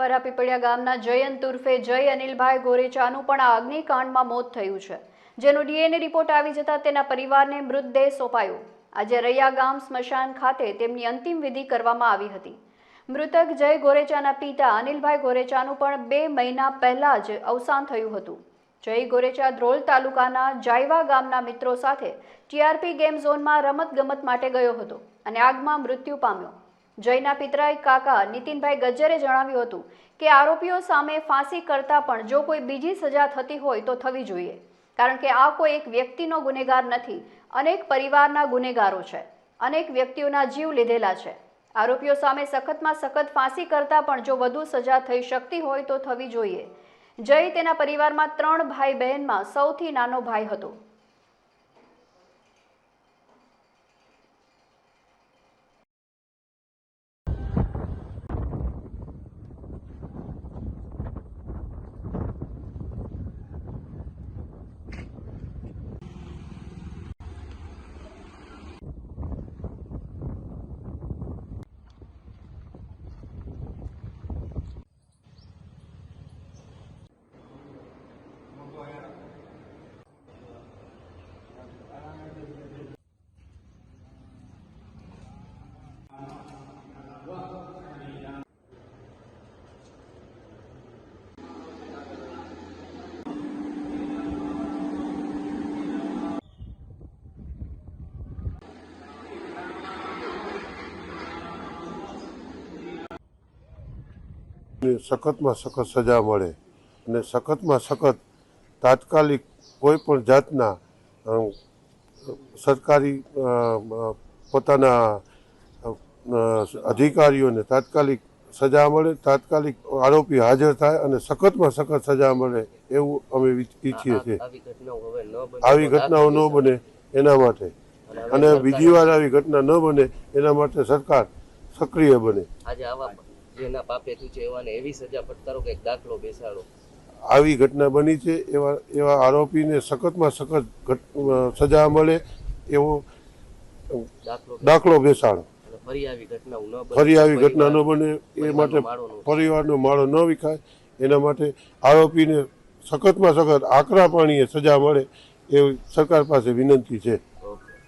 પરાપીપળિયા ગામના જયંત ઉર્ફે જય અનિલભાઈ ગોરેચાનું પણ આ અગ્નિકાંડમાં મોત થયું છે. જેનો ડીએનએ રિપોર્ટ આવી જતાં તેના પરિવારને મૃતદેહ સોંપાયો. આજે રૈયા ગામ સ્મશાન ખાતે તેમની અંતિમ વિધિ કરવામાં આવી હતી. મૃતક જય ગોરેચાના પિતા અનિલભાઈ ગોરેચાનું પણ બે મહિના પહેલાં જ અવસાન થયું હતું. જય ગોરેચા ધ્રોલ તાલુકાના જાયવા ગામના મિત્રો સાથે ટીઆરપી ગેમ ઝોનમાં રમત ગમત માટે ગયો હતો અને આગમાં મૃત્યુ પામ્યો. જયના પિતરાય કાકા નીતિનભાઈ ગજ્જરે જણાવ્યું હતું કે આરોપીઓ સામે ફાંસી કરતાં પણ જો કોઈ બીજી સજા થતી હોય તો થવી જોઈએ. કારણ કે આ કોઈ એક વ્યક્તિનો ગુનેગાર નથી. અનેક પરિવારના ગુનેગારો છે. અનેક વ્યક્તિઓના જીવ લીધેલા છે. આરોપીઓ સામે સખતમાં સખત ફાંસી કરતાં પણ જો વધુ સજા થઈ શકતી હોય તો થવી જોઈએ. જય તેના પરિવારમાં ત્રણ ભાઈ બહેનમાં સૌથી નાનો ભાઈ હતો. સખતમાં સખત સજા મળે. અને સખતમાં સખત તાત્કાલિક કોઈ પણ જાતના સરકારી પોતાના અધિકારીઓને તાત્કાલિક સજા મળે તાત્કાલિક આરોપી હાજર થાય અને સખતમાં સખત સજા મળે એવું અમે ઈચ્છીએ છીએ. આવી ઘટનાઓ ન બને. આવી ઘટનાઓ ન બને એના માટે. અને બીજી વાર આવી ઘટના ન બને એના માટે સરકાર સક્રિય બને. આજે આવા જેના પાપે થયું છે એવાને એવી સજા ફટકારો કે દાખલો બેસાડો. આવી ઘટના બની છે એવા એવા આરોપીને સખતમાં સખત સજા મળે એવો દાખલો દાખલો બેસાડો. ફરી આવી ઘટના ફરી આવી ઘટના ન બને એ માટે પરિવારનો માળો ન વિખાય. એના માટે આરોપીને સખતમાં સખત આકરા પાણીએ સજા મળે એવી સરકાર પાસે વિનંતી છે.